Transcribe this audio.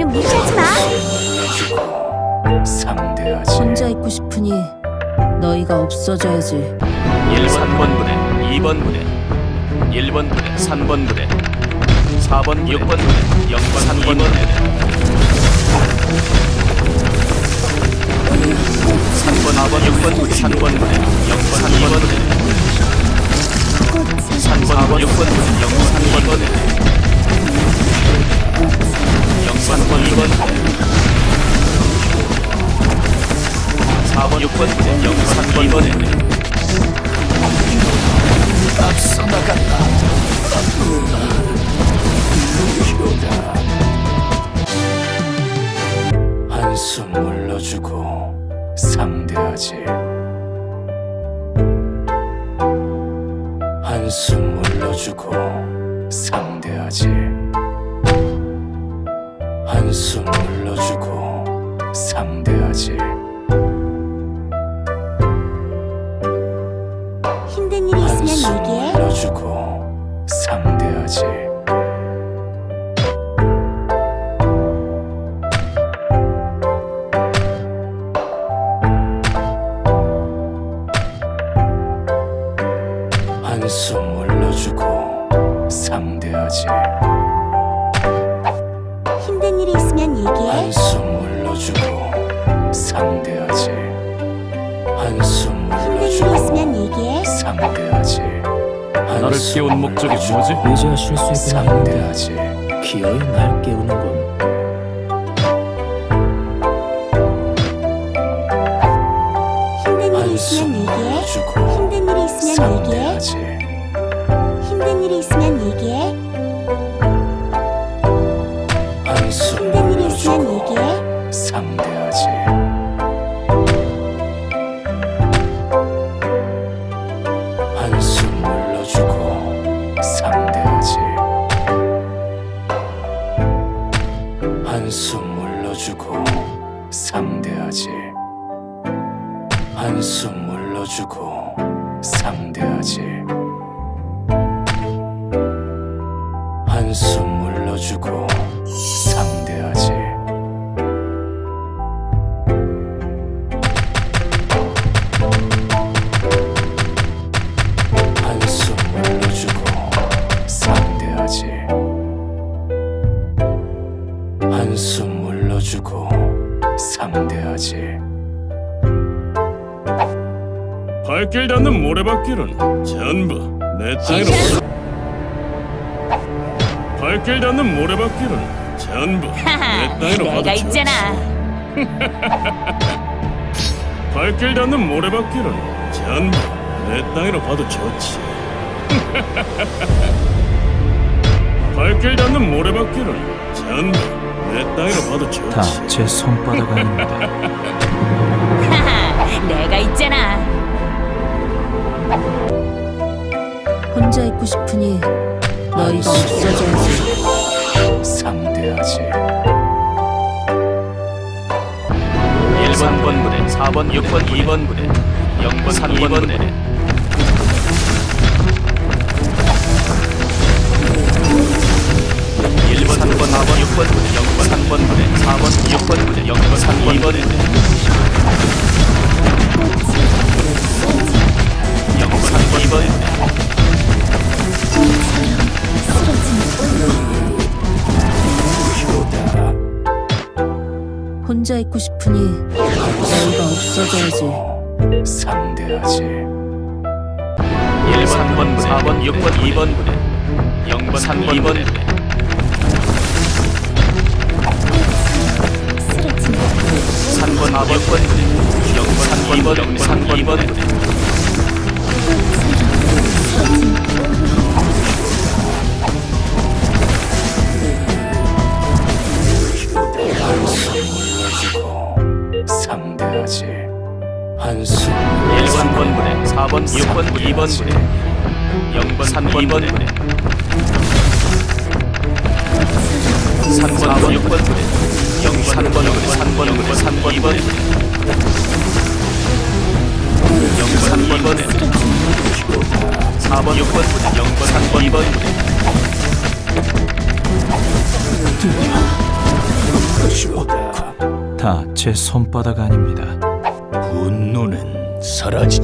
나를 무시하지 마. 상대하지 혼자 있고 싶으니 너희가 없어져야지. 1번 부대, 2번 부대, 1번 부대, 3번 부대, 4번, 6번 부대, 0번, 3번 부대, 3번, 4번, 6번 부대, 3번 부대, 0번, 3번 부대, 번, 6번 부대, 0번, 3번 부대, 앞서 나간다 한숨 물러주고 상대하지 한숨 물러주고 상대하지 한숨 물러주고 상대하지 한숨 물러주고 상대하지 힘든 일이 있으면 얘기해. 한숨 물러주고 상대하지 한숨 힘든 일이 물러주고 있으면 얘기해. 상대하지 나를 깨운 목적이 뭐지? 이제야 쉴 수 있구나 했는데 상대하지 기어이 날 깨우는군 힘든 일이 한숨 있으면 얘기해. 물러주고 힘든 일이 있으면 얘기해. 상대하지 힘든 일이 있으면 얘기해. 힘든 일이 있으면 얘기해. 상대하지 한숨 물러주고 상대하지 한숨 한숨 물러주고 상대하지. 한숨 물러주고 상대하지. 한숨 물러주고 상대하지. 발길 닿는 모래바퀴는 전부 내 땅으로 발길 닿는 모래바퀴는 전부 내 땅으로 내가 가도 있잖아. 발길 닿는 모래바퀴는 전부 내 땅으로 봐도 좋지 발길 닿는 모래바퀴는 전부 내 땅으로 봐도 좋지 다제 손바닥 아닙니다 내가 있잖아. 혼자 있고 싶으니 너희가 없어져야지. 상대하지. 1번 부대, 4번, 6번, 2번 부대, 0번, 3번 부대, 혼자 있고 싶으니 너희가 없어져야지. 상대하지 1번, 3번, 4번, 6번, 2번 부대, 0번, 3번 부대, 3번, 4번, 6번 부대, 0번, 3번, 2번, 3번, 2번 부대, 물러주고 6번 6번 2번 부대 0번 3번 2번 부대 3번 6번 부대 0번 3번 부대 3번 부대 3번 부대 0번 3번 부대 4번 6번 부대 0번 3번 2번 부대 다 제 손바닥 아닙니다. 분노는 사라지지.